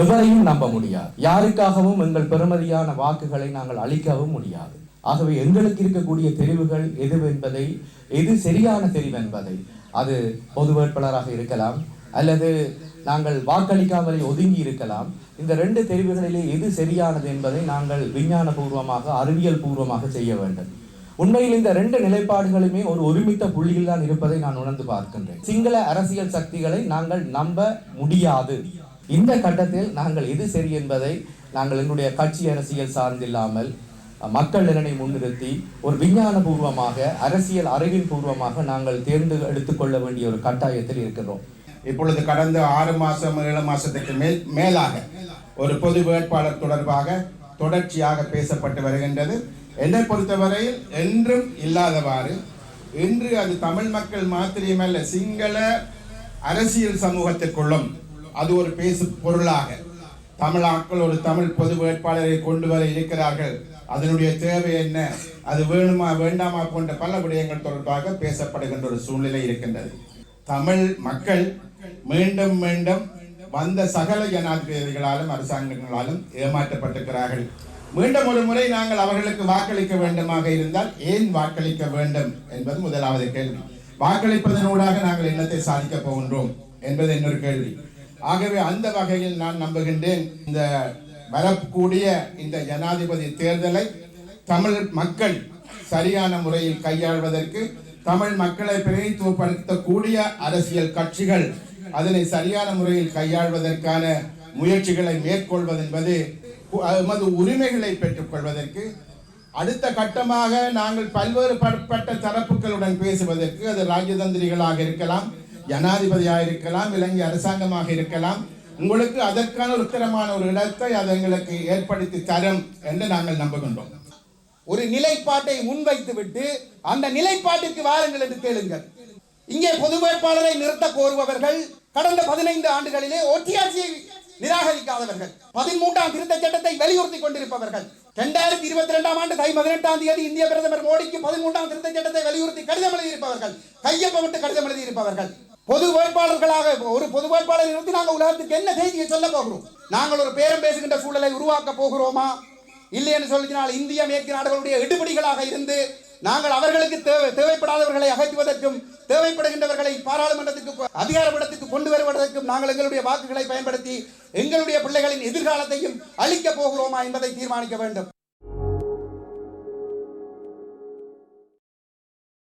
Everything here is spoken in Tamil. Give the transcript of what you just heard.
எவரையும் நம்ப முடியாது. யாருக்காகவும் எங்கள் பெருமதியான வாக்குகளை நாங்கள் அளிக்கவும் முடியாது. ஆகவே எங்களுக்கு இருக்கக்கூடிய தெரிவுகள் எது என்பதை எது சரியான தெரிவு என்பதை அது பொது வேட்பாளராக இருக்கலாம் அல்லது நாங்கள் வாக்களிக்காமலே ஒதுங்கி இருக்கலாம். இந்த ரெண்டு தெரிவுகளிலே எது சரியானது என்பதை நாங்கள் விஞ்ஞான பூர்வமாக அறிவியல் பூர்வமாக செய்ய வேண்டும். உண்மையில் இந்த ரெண்டு நிலைப்பாடுகளுமே ஒரு ஒருமித்த புள்ளியில் தான் இருப்பதை நான் உணர்ந்து பார்க்கின்றேன். சிங்கள அரசியல் சக்திகளை நாங்கள் நம்ப முடியாது. இந்த கட்டத்தில் நாங்கள் எது சரி என்பதை நாங்கள் எங்களுடைய கட்சி அரசியல் சார்ந்தில்லாமல் மக்கள் நலனை முன்னிறுத்தி ஒரு விஞ்ஞான பூர்வமாக அரசியல் அறிவின் பூர்வமாக நாங்கள் தேர்ந்து எடுத்துக்கொள்ள வேண்டிய ஒரு கட்டாயத்தில் இருக்கிறோம். இப்பொழுது கடந்த ஆறு மாதம் ஏழு மாதத்துக்கு மேல் மேலாக ஒரு பொது வேட்பாளர் தொடர்பாக தொடர்ச்சியாக பேசப்பட்டு வருகின்றது. என்னை பொறுத்தவரையில் என்றும் இல்லாதவாறு இன்று அது தமிழ் மக்கள் மாத்திரமல்ல சிங்கள அரசியல் சமூகத்திற்குள்ளும் அது ஒரு பேசு பொருளாக. தமிழாக்கள் ஒரு தமிழ் பொது வேட்பாளரை கொண்டு வர இருக்கிறார்கள். அதனுடைய தேவை என்ன? அது வேணுமா வேண்டாமா போன்ற பல விடயங்கள் தொடர்பாக பேசப்படுகின்ற ஒரு சூழ்நிலை இருக்கின்றது. தமிழ் மக்கள் மீண்டும் மீண்டும் வந்த சகல ஜனாதிபதிகளாலும் அரசாங்கங்களாலும் ஏமாற்றப்பட்டிருக்கிறார்கள். மீண்டும் ஒரு முறை நாங்கள் அவர்களுக்கு வாக்களிக்க வேண்டுமாக இருந்தால் ஏன் வாக்களிக்க வேண்டும் என்பது முதலாவது கேள்வி. வாக்களிப்பதனூடாக நாங்கள் என்னத்தை சாதிக்கப் போகின்றோம் என்பது இன்னொரு கேள்வி. ஆகவே அந்த வகையில் நான் நம்புகின்றேன். இந்த வரக்கூடிய இந்த ஜனாதிபதி தேர்தலை தமிழ் மக்கள் சரியான முறையில் கையாள்வதற்கு தமிழ் மக்களை பிரதிநிதித்துவப்படுத்தக்கூடிய அரசியல் கட்சிகள் அதனை சரியான முறையில் கையாள்வதற்கான முயற்சிகளை மேற்கொள்வது என்பது எமது உரிமைகளை பெற்றுக்கொள்வதற்கு அடுத்த கட்டமாக நாங்கள் பல்வேறு பட்ட தரப்புகளுடன் பேசுவதற்கு அது ராஜதந்திரிகளாக இருக்கலாம். ஜனாதிபதியாக இருக்கலாம் இலங்கை அரசாங்கமாக இருக்கலாம் உங்களுக்கு அதற்கான ஒரு உத்தரமான ஒரு இடத்தை அது எங்களுக்கு ஏற்படுத்தி தரும் என்று நாங்கள் நம்புகின்றோம். ஒரு நிலைப்பாட்டை முன்வைத்து விட்டு அந்த நிலைப்பாட்டிற்கு வாருங்கள் என்று கேளுங்கள். இங்கே பொது வேட்பாளரை நிறுத்த கோருபவர்கள் கடந்த பதினைந்து ஆண்டுகளிலே ஒற்றியாட்சியை நிராகரிக்காதவர்கள். பதிமூன்றாம் திருத்த சட்டத்தை வலியுறுத்தி கொண்டிருப்பவர்கள். இரண்டாயிரத்தி இருபத்தி ரெண்டாம் ஆண்டு தை பதினெட்டாம் தேதி இந்திய பிரதமர் மோடிக்கு பதிமூன்றாம் திருத்த சட்டத்தை வலியுறுத்தி கடிதம் எழுதியிருப்பவர்கள். கையொப்பமிட்டு கடிதம் எழுதியிருப்பவர்கள். பொது வேட்பாளர்களாக ஒரு பொது வேட்பாளர் இருந்து நாங்கள் உலகத்துக்கு என்ன செய்தியை சொல்ல போகிறோம்? நாங்கள் ஒரு பேரம் பேசுகின்ற சூழலை உருவாக்க போகிறோமா? இல்லை என்று சொல்லினால் இந்திய மேற்கு நாடுகளுடைய எடுபடிகளாக இருந்து நாங்கள் அவர்களுக்கு தேவை தேவைப்படாதவர்களை அகற்றுவதற்கும் தேவைப்படுகின்றவர்களை பாராளுமன்றத்துக்கு அதிகாரப்படத்துக்கு கொண்டு வருவதற்கும் நாங்கள் எங்களுடைய வாக்குகளை பயன்படுத்தி எங்களுடைய பிள்ளைகளின் எதிர்காலத்தையும் அளிக்க போகிறோமா என்பதை தீர்மானிக்க வேண்டும்.